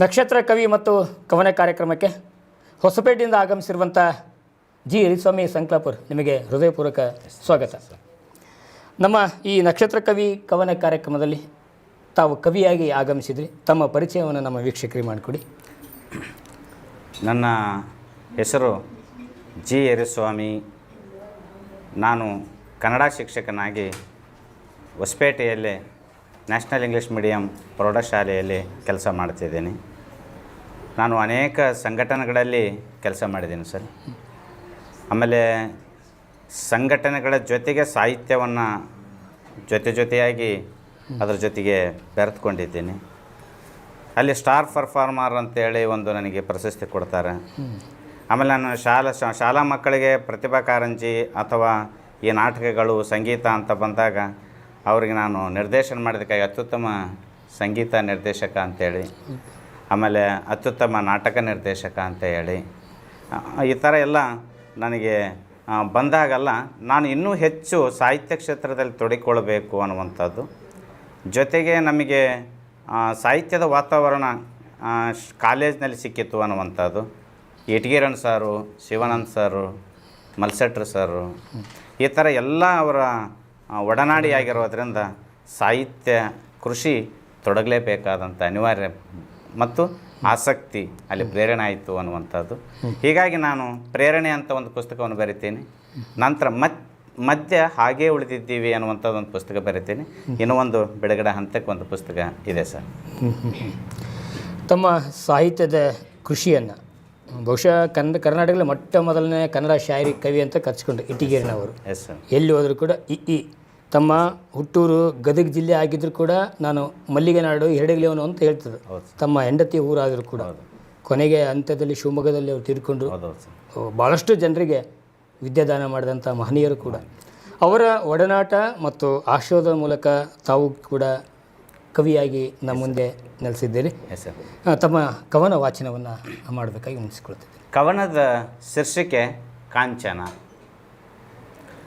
ನಕ್ಷತ್ರ ಕವಿ ಮತ್ತು ಕವನ ಕಾರ್ಯಕ್ರಮಕ್ಕೆ ಹೊಸಪೇಟೆಯಿಂದ ಆಗಮಿಸಿರುವಂಥ ಜಿ ಹರಿಸ್ವಾಮಿ ಸಂಕ್ಲಾಪುರ್ ನಿಮಗೆ ಹೃದಯಪೂರ್ವಕ ಸ್ವಾಗತ. ನಮ್ಮ ಈ ನಕ್ಷತ್ರ ಕವಿ ಕವನ ಕಾರ್ಯಕ್ರಮದಲ್ಲಿ ತಾವು ಕವಿಯಾಗಿ ಆಗಮಿಸಿದ್ರಿ. ತಮ್ಮ ಪರಿಚಯವನ್ನು ನಮ್ಮ ವೀಕ್ಷಕರಿಗೆ ಮಾಡಿಕೊಡಿ. ನನ್ನ ಹೆಸರು ಜಿ ಹರಿಸ್ವಾಮಿ ನಾನು ಕನ್ನಡ ಶಿಕ್ಷಕನಾಗಿ ಹೊಸಪೇಟೆಯಲ್ಲಿ ನ್ಯಾಷನಲ್ ಇಂಗ್ಲೀಷ್ ಮೀಡಿಯಂ ಪ್ರೌಢಶಾಲೆಯಲ್ಲಿ ಕೆಲಸ ಮಾಡ್ತಿದ್ದೀನಿ. ನಾನು ಅನೇಕ ಸಂಘಟನೆಗಳಲ್ಲಿ ಕೆಲಸ ಮಾಡಿದ್ದೀನಿ ಸರ್. ಆಮೇಲೆ ಸಂಘಟನೆಗಳ ಜೊತೆಗೆ ಸಾಹಿತ್ಯವನ್ನು ಜೊತೆ ಜೊತೆಯಾಗಿ ಅದರ ಜೊತೆಗೆ ಬೆರೆತ್ಕೊಂಡಿದ್ದೀನಿ. ಅಲ್ಲಿ ಸ್ಟಾರ್ ಪರ್ಫಾರ್ಮರ್ ಅಂತೇಳಿ ಒಂದು ನನಗೆ ಪ್ರಶಸ್ತಿ ಕೊಡ್ತಾರೆ. ಆಮೇಲೆ ನಾನು ಶಾಲಾ ಶಾಲಾ ಮಕ್ಕಳಿಗೆ ಪ್ರತಿಭಾ ಕಾರಂಜಿ ಅಥವಾ ಈ ನಾಟಕಗಳು, ಸಂಗೀತ ಅಂತ ಬಂದಾಗ ಅವರಿಗೆ ನಾನು ನಿರ್ದೇಶನ ಮಾಡಿದಕ್ಕಾಗಿ ಅತ್ಯುತ್ತಮ ಸಂಗೀತ ನಿರ್ದೇಶಕ ಅಂತೇಳಿ ಆಮೇಲೆ ಅತ್ಯುತ್ತಮ ನಾಟಕ ನಿರ್ದೇಶಕ ಅಂತ ಹೇಳಿ ಈ ಥರ ಎಲ್ಲ ನನಗೆ ಬಂದಾಗಲ್ಲ ನಾನು ಇನ್ನೂ ಹೆಚ್ಚು ಸಾಹಿತ್ಯ ಕ್ಷೇತ್ರದಲ್ಲಿ ತೊಡಿಕೊಳ್ಳಬೇಕು ಅನ್ನುವಂಥದ್ದು. ಜೊತೆಗೆ ನಮಗೆ ಸಾಹಿತ್ಯದ ವಾತಾವರಣ ಕಾಲೇಜ್ನಲ್ಲಿ ಸಿಕ್ಕಿತ್ತು ಅನ್ನುವಂಥದ್ದು. ಇಟ್ಗಿರಣ್ ಸಾರು, ಶಿವಾನಂದ್ ಸಾರು ಮಲ್ಸೆಟ್ರ್ ಸಾರು, ಈ ಥರ ಎಲ್ಲ ಅವರ ಒಡನಾಡಿಯಾಗಿರೋದ್ರಿಂದ ಸಾಹಿತ್ಯ ಕೃಷಿ ತೊಡಗಲೇಬೇಕಾದಂಥ ಅನಿವಾರ್ಯ ಮತ್ತು ಆಸಕ್ತಿ ಅಲ್ಲಿ ಪ್ರೇರಣೆ ಆಯಿತು ಅನ್ನುವಂಥದ್ದು. ಹೀಗಾಗಿ ನಾನು ಪ್ರೇರಣೆ ಅಂತ ಒಂದು ಪುಸ್ತಕವನ್ನು ಬರಿತೀನಿ. ನಂತರ ಮತ್ ಮಧ್ಯ ಹಾಗೇ ಉಳಿದಿದ್ದೀವಿ ಅನ್ನುವಂಥದ್ದು ಒಂದು ಪುಸ್ತಕ ಬರಿತೀನಿ. ಇನ್ನೂ ಒಂದು ಬಿಡುಗಡೆ ಹಂತಕ್ಕೆ ಒಂದು ಪುಸ್ತಕ ಇದೆ ಸರ್. ತಮ್ಮ ಸಾಹಿತ್ಯದ ಕೃಷಿಯನ್ನು ಬಹುಶಃ ಕನ್ನಡ ಕರ್ನಾಟಕದಲ್ಲಿ ಮೊಟ್ಟ ಮೊದಲನೇ ಕನ್ನಡ ಶಾಯರಿ ಕವಿ ಅಂತ ಕರ್ಸ್ಕೊಂಡ್ರು ಇಟ್ಟಿಗೇರಿನವರು. ಎಸ್ ಸರ್ ಎಲ್ಲಿ ಹೋದರೂ ಕೂಡ ಇ ಇ ತಮ್ಮ ಹುಟ್ಟೂರು ಗದಗ ಜಿಲ್ಲೆ ಆಗಿದ್ದರೂ ಕೂಡ ನಾನು ಮಲ್ಲಿಗೆ ನಾಡು ಎರಡಗಲಿಯವನು ಅಂತ ಹೇಳ್ತದೆ. ತಮ್ಮ ಹೆಂಡತಿ ಊರಾದರೂ ಕೂಡ. ಕೊನೆಗೆ ಅಂತ್ಯದಲ್ಲಿ ಶಿವಮೊಗ್ಗದಲ್ಲಿ ಅವರು ತೀರ್ಕೊಂಡ್ರು. ಭಾಳಷ್ಟು ಜನರಿಗೆ ವಿದ್ಯಾದಾನ ಮಾಡಿದಂಥ ಮಹನೀಯರು ಕೂಡ. ಅವರ ಒಡನಾಟ ಮತ್ತು ಆಶ್ರಯದ ಮೂಲಕ ತಾವು ಕೂಡ ಕವಿಯಾಗಿ ನಮ್ಮ ಮುಂದೆ ನೆಲೆಸಿದ್ದೀರಿ. ತಮ್ಮ ಕವನ ವಾಚನವನ್ನು ಮಾಡಬೇಕಾಗಿ ಮುನಿಸ್ಕೊಳ್ತಿದ್ದೀನಿ ಕವನದ ಶೀರ್ಷಿಕೆ ಕಾಂಚನ.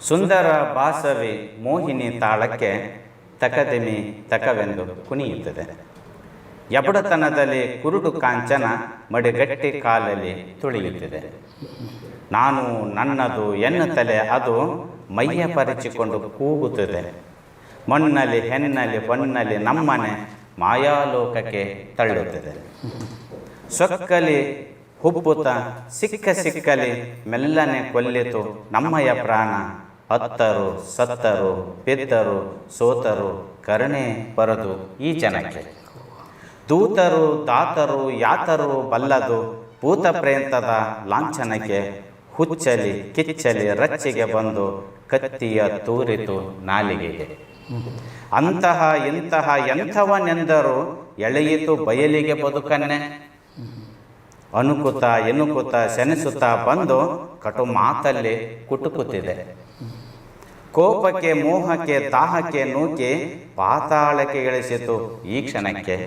ಸುಂದರ ಬಾಸವಿ ಮೋಹಿನಿ ತಾಳಕ್ಕೆ ತಕದಿಮಿ ತಕವೆಂದು ಕುಣಿಯುತ್ತದೆ. ಎಬಡತನದಲ್ಲಿ ಕುರುಡು ಕಾಂಚನ ಮಡಿಗಟ್ಟಿ ಕಾಲಲ್ಲಿ ತುಳಿಯುತ್ತಿದೆ. ನಾನು ನನ್ನದು ಎನ್ನುತ್ತಲೇ ಅದು ಮೈಯ ಪರಿಚಿಕೊಂಡು ಕೂಗುತ್ತದೆ. ಮಣ್ಣಲ್ಲಿ ಹೆಣ್ಣಲ್ಲಿ ಬಣ್ಣಲ್ಲಿ ನಮ್ಮನೆ ಮಾಯಾಲೋಕಕ್ಕೆ ತಳ್ಳುತ್ತದೆ. ಸೊಕ್ಕಲಿ ಹುಬ್ಬುತ ಸಿಕ್ಕ ಸಿಕ್ಕಲಿ ಮೆಲ್ಲನೆ ಕೊಲ್ಲಿತು ನಮ್ಮಯ ಪ್ರಾಣ ಹತ್ತರು, ಸತ್ತರು ಪೆತ್ತರು ಸೋತರು, ಕರುಣೆ ಬರದು ಈ ಜನಕ್ಕೆ. ದೂತರು, ದಾತರು, ಯಾತರು ಬಲ್ಲದು, ಭೂತ ಪ್ರೇಂತದ ಲಾಂಛನಕ್ಕೆ ಹುಚ್ಚಲಿ, ಕಿಚ್ಚಲಿ ರಚ್ಚಿಗೆ ಬಂದು ಕತ್ತಿಯ ತೂರಿತು ನಾಲಿಗೆಗೆ. ಅಂತಹ ಇಂತಹ ಎಂಥವನೆಂದರು ಎಳೆಯಿತು ಬಯಲಿಗೆ ಬದುಕನ್ನೇ. ಅನುಕುತ ಎನುಕುತ ಶನಿಸುತ್ತಾ ಬಂದು ಕಟು ಮಾತಲ್ಲಿ ಕುಟುಕುತ್ತಿದೆ. ಕೋಪಕ್ಕೆ, ಮೋಹಕ್ಕೆ, ದಾಹಕ್ಕೆ ನೂಕಿ ಪಾತಾಳಕ್ಕೆ ಇಳಿಸಿತು ಈ ಕ್ಷಣಕ್ಕೆ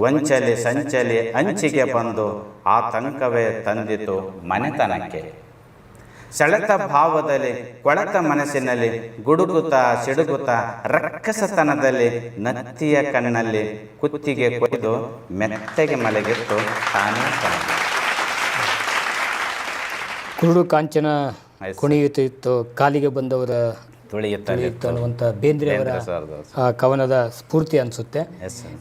ವಂಚಲಿ, ಸಂಚಲಿ, ಅಂಚಿಗೆ ಬಂದು ಆ ತಂಕವೇ ತಂದಿತು ಮನೆತನಕ್ಕೆ ಸೆಳೆತ ಭಾವದಲ್ಲಿ, ಕೊಳೆತ ಮನಸ್ಸಿನಲ್ಲಿ ಗುಡುಗುತ ಸಿಡುಗುತ ರಕ್ಕಸತನದಲ್ಲಿ ನತ್ತಿಯ ಕಣ್ಣಲ್ಲಿ ಕುತ್ತಿಗೆ ಕೊಯ್ದು ಮೆತ್ತಗೆ ಮಲಗಿತ್ತು ತಾನೇ. ಕುರುಡು ಕಾಂಚನ. ಕುಣಿಯುತ್ತಿತ್ತು ಕಾಲಿಗೆ ಬಂದವರ ತುಳಿಯುತ್ತಲೇ ತುಳಿಯಿತು ಅನ್ನುವಂಥ ಬೇಂದ್ರೆ ಅವರ ಕವನದ ಸ್ಫೂರ್ತಿ ಅನಿಸುತ್ತೆ.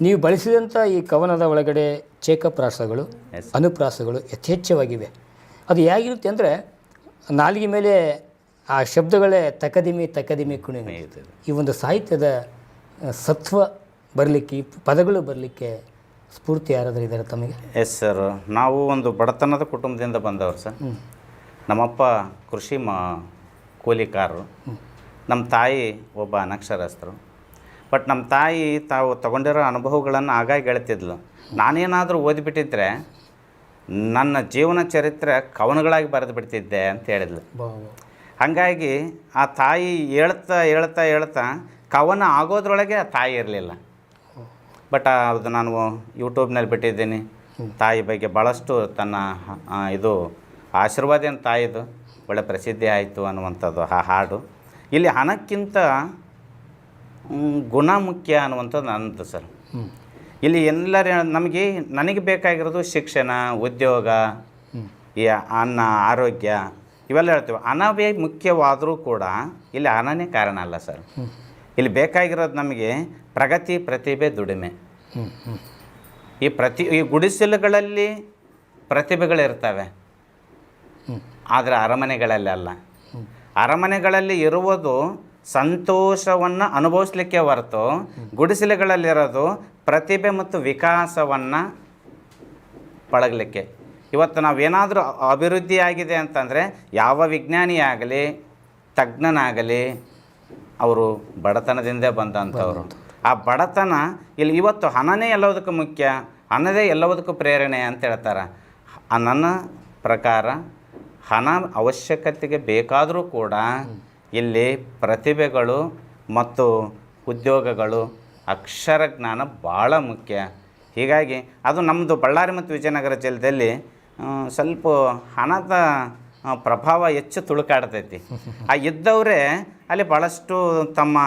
ನೀವು ಬಳಸಿದಂಥ ಈ ಕವನದ ಒಳಗಡೆ ಚೇಕಪ್ರಾಸಗಳು ಅನುಪ್ರಾಸಗಳು ಯಥೇಚ್ಛವಾಗಿವೆ. ಅದು ಹೇಗಿರುತ್ತೆ ಅಂದರೆ ನಾಲಿಗೆ ಮೇಲೆ ಆ ಶಬ್ದಗಳೇ ತಕದಿಮಿ ತಕದಿಮಿ ಕುಣಿ. ಈ ಒಂದು ಸಾಹಿತ್ಯದ ಸತ್ವ ಬರಲಿಕ್ಕೆ ಈ ಪದಗಳು ಬರಲಿಕ್ಕೆ ಸ್ಫೂರ್ತಿ ಯಾರಾದರೂ ಇದ್ದಾರೆ ತಮಗೆ? ಎಸ್ ಸರ್ ನಾವು ಒಂದು ಬಡತನದ ಕುಟುಂಬದಿಂದ ಬಂದವರು ಸರ್ ನಮ್ಮಪ್ಪ ಕೃಷಿ ಮಾ ಕೂಲಿಕಾರರು ನಮ್ಮ ತಾಯಿ ಒಬ್ಬ ಅನಕ್ಷರಸ್ಥರು. ಬಟ್ ನಮ್ಮ ತಾಯಿ ತಾವು ತಗೊಂಡಿರೋ ಅನುಭವಗಳನ್ನು ಆಗಾಗ ಹೇಳ್ತಿದ್ಲು. ನಾನೇನಾದರೂ ಓದಿಬಿಟ್ಟಿದ್ರೆ ನನ್ನ ಜೀವನ ಚರಿತ್ರೆ ಕವನಗಳಾಗಿ ಬರೆದು ಬಿಡ್ತಿದ್ದೆ ಅಂತ ಹೇಳಿದ್ಲು. ಹಾಗಾಗಿ ಆ ತಾಯಿ ಹೇಳ್ತಾ ಹೇಳ್ತಾ ಹೇಳ್ತಾ ಕವನ ಆಗೋದ್ರೊಳಗೆ ಆ ತಾಯಿ ಇರಲಿಲ್ಲ. ಬಟ್ ಅದು ನಾನು ಯೂಟ್ಯೂಬ್ನಲ್ಲಿ ಬಿಟ್ಟಿದ್ದೀನಿ. ತಾಯಿ ಬಗ್ಗೆ ಭಾಳಷ್ಟು ತನ್ನ ಇದು ಆಶೀರ್ವಾದೇನು ತಾಯಿದು? ಒಳ್ಳೆ ಪ್ರಸಿದ್ಧಿ ಆಯಿತು ಅನ್ನುವಂಥದ್ದು ಆ ಹಾಡು. ಇಲ್ಲಿ ಹಣಕ್ಕಿಂತ ಗುಣ ಮುಖ್ಯ ಅನ್ನುವಂಥದ್ದು ನನ್ನದು ಸರ್. ಇಲ್ಲಿ ಎಲ್ಲರ ನಮಗೆ ನನಗೆ ಬೇಕಾಗಿರೋದು ಶಿಕ್ಷಣ ಉದ್ಯೋಗ ಈ ಅನ್ನ ಆರೋಗ್ಯ ಇವೆಲ್ಲ ಹೇಳ್ತೀವಿ. ಹಣವೇ ಮುಖ್ಯವಾದರೂ ಕೂಡ ಇಲ್ಲಿ ಹಣನೇ ಕಾರಣ ಅಲ್ಲ ಸರ್. ಇಲ್ಲಿ ಬೇಕಾಗಿರೋದು ನಮಗೆ ಪ್ರಗತಿ ಪ್ರತಿಭೆ ದುಡಿಮೆ. ಈ ಪ್ರತಿ ಈ ಗುಡಿಸಲುಗಳಲ್ಲಿ ಪ್ರತಿಭೆಗಳಿರ್ತವೆ. ಆದರೆ ಅರಮನೆಗಳಲ್ಲಿ ಅಲ್ಲ. ಅರಮನೆಗಳಲ್ಲಿ ಇರುವುದು ಸಂತೋಷವನ್ನು ಅನುಭವಿಸ್ಲಿಕ್ಕೆ ಹೊರತು ಗುಡಿಸಲುಗಳಲ್ಲಿರೋದು ಪ್ರತಿಭೆ ಮತ್ತು ವಿಕಾಸವನ್ನು ಪಳಗಲಿಕ್ಕೆ. ಇವತ್ತು ನಾವೇನಾದರೂ ಅಭಿವೃದ್ಧಿ ಆಗಿದೆ ಅಂತಂದರೆ ಯಾವ ವಿಜ್ಞಾನಿಯಾಗಲಿ ತಜ್ಞನಾಗಲಿ, ಅವರು ಬಡತನದಿಂದ ಬಂದಂಥವ್ರು. ಆ ಬಡತನ ಇಲ್ಲಿ ಇವತ್ತು ಹಣನೇ ಎಲ್ಲದಕ್ಕೂ ಮುಖ್ಯ, ಹಣದೇ ಎಲ್ಲದಕ್ಕೂ ಪ್ರೇರಣೆ ಅಂತ ಹೇಳ್ತಾರೆ. ನನ್ನ ಪ್ರಕಾರ ಹಣ ಅವಶ್ಯಕತೆಗೆ ಬೇಕಾದರೂ ಕೂಡ ಇಲ್ಲಿ ಪ್ರತಿಭೆಗಳು ಮತ್ತು ಉದ್ಯೋಗಗಳು ಅಕ್ಷರ ಜ್ಞಾನ ಭಾಳ ಮುಖ್ಯ. ಹೀಗಾಗಿ ಅದು ನಮ್ಮದು ಬಳ್ಳಾರಿ ಮತ್ತು ವಿಜಯನಗರ ಜಿಲ್ಲೆಯಲ್ಲಿ ಸ್ವಲ್ಪ ಹಣದ ಪ್ರಭಾವ ಹೆಚ್ಚು ತುಳುಕಾಡ್ತೈತಿ. ಆ ಇದ್ದವರೇ ಅಲ್ಲಿ ಭಾಳಷ್ಟು ತಮ್ಮ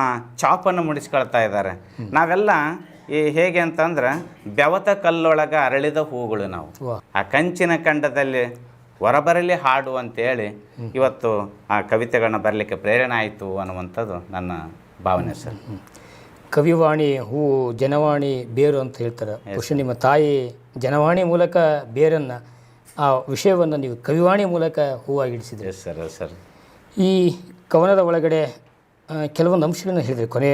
ಚಾಪನ್ನು ಮುಡಿಸ್ಕೊಳ್ತಾ ಇದ್ದಾರೆ. ನಾವೆಲ್ಲ ಈ ಹೇಗೆ ಅಂತಂದ್ರೆ ಬೆವತ ಕಲ್ಲೊಳಗೆ ಅರಳಿದ ಹೂಗಳು ನಾವು. ಆ ಕಂಚಿನ ಖಂಡದಲ್ಲಿ ಹೊರಬರಲಿ ಹಾಡು ಅಂತೇಳಿ ಇವತ್ತು ಆ ಕವಿತೆಗಳನ್ನ ಬರಲಿಕ್ಕೆ ಪ್ರೇರಣೆ ಆಯಿತು ಅನ್ನುವಂಥದ್ದು ನನ್ನ ಭಾವನೆ ಸರ್. ಕವಿವಾಣಿ ಹೂವು ಜನವಾಣಿ ಬೇರು ಅಂತ ಹೇಳ್ತಾರೆ. ಬಹುಶಃ ನಿಮ್ಮ ತಾಯಿ ಜನವಾಣಿ ಮೂಲಕ ಬೇರನ್ನು ಆ ವಿಷಯವನ್ನು ನೀವು ಕವಿವಾಣಿ ಮೂಲಕ ಹೂವಾಗಿಡಿಸಿದ್ರಿ ಎಸ್ ಸರ್ ಸರ್ ಈ ಕವನದ ಒಳಗಡೆ ಕೆಲವೊಂದು ಅಂಶಗಳನ್ನು ಹೇಳಿದ್ರಿ ಕೊನೆ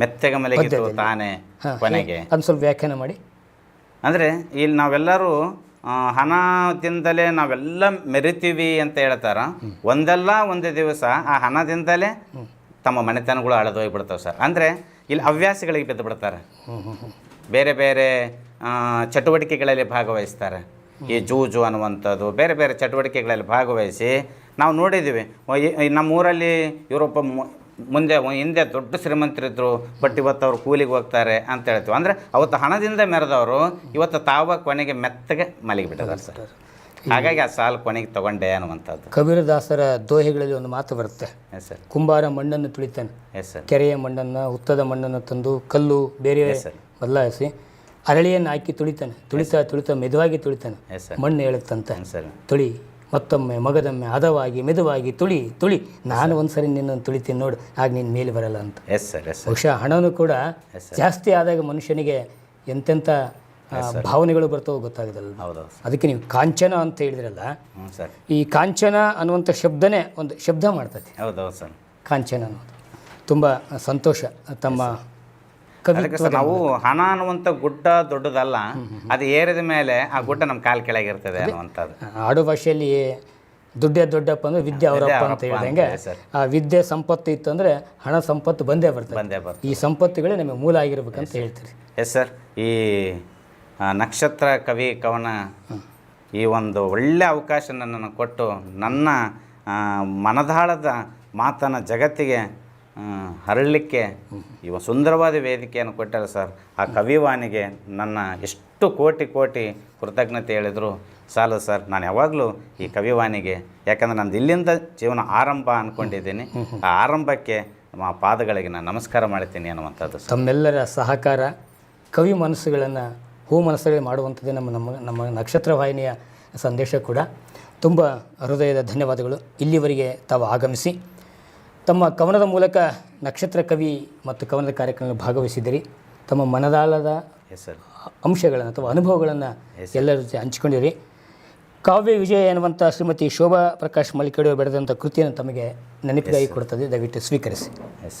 ಮೆತ್ತಗ ಮಲಗಿತು ತಾನೇ ಕೊನೆಗೆ. ಅದನ್ನು ಸ್ವಲ್ಪ ವ್ಯಾಖ್ಯಾನ ಮಾಡಿ. ಅಂದರೆ ಇಲ್ಲಿ ನಾವೆಲ್ಲರೂ ಹಣದಿಂದಲೇ ನಾವೆಲ್ಲ ಮೆರಿತೀವಿ ಅಂತ ಹೇಳ್ತಾರ. ಒಂದಲ್ಲ ಒಂದು ದಿವಸ ಆ ಹಣದಿಂದಲೇ ತಮ್ಮ ಮನೆತನಗಳು ಅಳದೋಗ್ಬಿಡ್ತಾವೆ ಸರ್. ಅಂದರೆ ಇಲ್ಲಿ ಹವ್ಯಾಸಗಳಿಗೆ ಬಿದ್ದು ಬಿಡ್ತಾರೆ. ಬೇರೆ ಬೇರೆ ಚಟುವಟಿಕೆಗಳಲ್ಲಿ ಭಾಗವಹಿಸ್ತಾರೆ. ಈ ಜೂಜು ಅನ್ನುವಂಥದ್ದು ಬೇರೆ ಬೇರೆ ಚಟುವಟಿಕೆಗಳಲ್ಲಿ ಭಾಗವಹಿಸಿ ನಾವು ನೋಡಿದ್ದೀವಿ. ನಮ್ಮ ಊರಲ್ಲಿ ಇವರೊಬ್ಬ ಮುಂದೆ ಹಿಂದೆ ದೊಡ್ಡ ಶ್ರೀಮಂತರಿದ್ದರು ಬಟ್ ಇವತ್ತು ಅವ್ರು ಕೂಲಿಗೆ ಹೋಗ್ತಾರೆ ಅಂತ ಹೇಳ್ತೀವಿ. ಅಂದರೆ ಅವತ್ತು ಹಣದಿಂದ ಮೆರೆದವರು ಇವತ್ತು ತಾವ ಕೊನೆಗೆ ಮೆತ್ತಗೆ ಮಲಗಿಬಿಟ್ಟಿದ್ದಾರೆ ಸರ್. ಹಾಗಾಗಿ ಆ ಸಾಲು ಕೊನೆಗೆ ತಗೊಂಡೆ ಅನ್ನುವಂಥದ್ದು. ಕಬೀರದಾಸರ ದೋಹೆಗಳಲ್ಲಿ ಒಂದು ಮಾತು ಬರುತ್ತೆ. ಎಸ್ ಸರ್ ಕುಂಬಾರ ಮಣ್ಣನ್ನು ತುಳಿತಾನೆ. ಎಸ್ ಸರ್ ಕೆರೆಯ ಮಣ್ಣನ್ನು ಹುತ್ತದ ಮಣ್ಣನ್ನು ತಂದು ಕಲ್ಲು ಬೇರೆ. ಬದಲಾಯಿಸಿ ಅರಳಿಯನ್ನು ಹಾಕಿ ತುಳಿತಾನೆ. ತುಳಿತಾ ತುಳಿತಾ ಮೆದುವಾಗಿ ತುಳಿತಾನೆ. ಮಣ್ಣು ಹೇಳುತ್ತಂತ ಸರ್ ತುಳಿ. ಮತ್ತೊಮ್ಮೆ ಮಗದೊಮ್ಮೆ ಹದವಾಗಿ ಮೆದುವಾಗಿ ತುಳಿ ತುಳಿ. ನಾನು ಒಂದ್ಸರಿ ನಿನ್ನನ್ನು ತುಳಿತೀನಿ ನೋಡು ಆಗ ನಿನ್ನ ಮೇಲೆ ಬರಲ್ಲ ಅಂತ. ಎಸ್ ಸರ್ ಎಸ್ ಬಹುಶಃ ಹಣನೂ ಕೂಡ ಜಾಸ್ತಿ ಆದಾಗ ಮನುಷ್ಯನಿಗೆ ಎಂತೆಂಥ ಭಾವನೆಗಳು ಬರ್ತಾವೋ ಗೊತ್ತಾಗದಲ್ಲ ಹೌದು ಅದಕ್ಕೆ ನೀವು ಕಾಂಚನ ಅಂತ ಹೇಳಿದ್ರಲ್ಲ ಸರ್ ಈ ಕಾಂಚನ ಅನ್ನುವಂಥ ಶಬ್ದನೇ ಒಂದು ಶಬ್ದ ಸರ್ ಕಾಂಚನ ಅನ್ನೋದು ತುಂಬ ಸಂತೋಷ ತಮ್ಮ ಅದಕ್ಕೆ ಸರ್ ನಾವು ಹಣ ಅನ್ನುವಂಥ ಗುಡ್ಡ ದೊಡ್ಡದಲ್ಲ ಅದು ಏರಿದ ಮೇಲೆ ಆ ಗುಡ್ಡ ನಮ್ಮ ಕಾಲು ಕೆಳಗಿರ್ತದೆ ಅನ್ನುವಂಥದ್ದು. ಆಡು ಭಾಷೆಯಲ್ಲಿ ದುಡ್ಡೇ ದೊಡ್ಡಪ್ಪ ಅಂದ್ರೆ ವಿದ್ಯೆ ಅವರಪ್ಪ ಅಂತ ಹೇಳಿದಂಗೆ. ಆ ವಿದ್ಯೆ ಸಂಪತ್ತು ಇತ್ತು ಅಂದರೆ ಹಣ ಸಂಪತ್ತು ಬಂದೇ ಬರ್ತದೆ. ಬಂದೇ ಬರ್ತದೆ. ಈ ಸಂಪತ್ತುಗಳೇ ನಿಮಗೆ ಮೂಲ ಆಗಿರ್ಬೇಕಂತ ಹೇಳ್ತೀರಿ. ಎಸ್ ಸರ್ ಈ ನಕ್ಷತ್ರ ಕವಿ ಕವನ ಈ ಒಂದು ಒಳ್ಳೆಯ ಅವಕಾಶ ನನ್ನನ್ನು ಕೊಟ್ಟು ನನ್ನ ಮನದಾಳದ ಮಾತನ್ನು ಜಗತ್ತಿಗೆ ಹರಳಲಿಕ್ಕೆ, ಇವ ಸುಂದರವಾದ ವೇದಿಕೆಯನ್ನು ಕೊಟ್ಟಾರೆ ಸರ್. ಆ ಕವಿವಾಣಿಗೆ ನನ್ನ ಎಷ್ಟು ಕೋಟಿ ಕೋಟಿ ಕೃತಜ್ಞತೆ ಹೇಳಿದರು. ಸಾಲದು ಸರ್, ನಾನು ಯಾವಾಗಲೂ ಈ ಕವಿವಾಣಿಗೆ, ಯಾಕಂದ್ರೆ ನಂದು ಇಲ್ಲಿಂದ ಜೀವನ ಆರಂಭ ಅಂದ್ಕೊಂಡಿದ್ದೀನಿ ಆ ಆರಂಭಕ್ಕೆ ನಮ್ಮ ಪಾದಗಳಿಗೆ ನಾನು ನಮಸ್ಕಾರ ಮಾಡ್ತೀನಿ ಅನ್ನುವಂಥದ್ದು ತಮ್ಮೆಲ್ಲರ ಸಹಕಾರ, ಕವಿ ಮನಸ್ಸುಗಳನ್ನು, ಹೂ ಮನಸ್ಸುಗಳು ಮಾಡುವಂಥದ್ದೇ ನಮ್ಮ ನಮ್ಮ ನಮ್ಮ ನಕ್ಷತ್ರ ವಾಹಿನಿಯ ಸಂದೇಶ ಕೂಡ. ತುಂಬ ಹೃದಯದ ಧನ್ಯವಾದಗಳು. ಇಲ್ಲಿವರೆಗೆ ತಾವು ಆಗಮಿಸಿ. ತಮ್ಮ ಕವನದ ಮೂಲಕ ನಕ್ಷತ್ರ ಕವಿ ಮತ್ತು ಕವನದ ಕಾರ್ಯಕ್ರಮದಲ್ಲಿ ಭಾಗವಹಿಸಿದ್ದೀರಿ. ತಮ್ಮ ಮನದಾಳದ ಅಂಶಗಳನ್ನು ಅಥವಾ ಅನುಭವಗಳನ್ನು ಎಲ್ಲರ ಜೊತೆ ಹಂಚಿಕೊಂಡಿರಿ ಕಾವ್ಯ ವಿಜಯ ಎನ್ನುವಂಥ ಶ್ರೀಮತಿ ಶೋಭಾ ಪ್ರಕಾಶ್ ಮಲ್ಲಿಕಡೆಯವರು ಬೆಳೆದಂಥ ಕೃತಿಯನ್ನು ತಮಗೆ ನೆನಪಿಗಾಗಿ ಕೊಡ್ತದೆ. ದಯವಿಟ್ಟು ಸ್ವೀಕರಿಸಿ. ಎಸ್